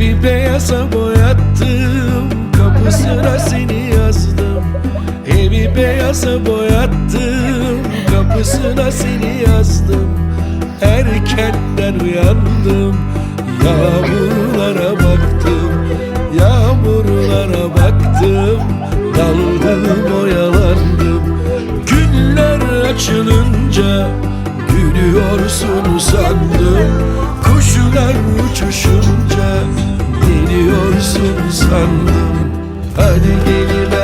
beyaza boyattım Kapısına seni yazdım. Evi beyaza boyattım Kapısına seni yazdım. Erkenden uyandım Yağmurlara baktım Yağmurlara baktım. Daldım oyalandım. Günler açılınca Gülüyorsun sandım Kuşlar Geliyorsun sandım. Hadi gelin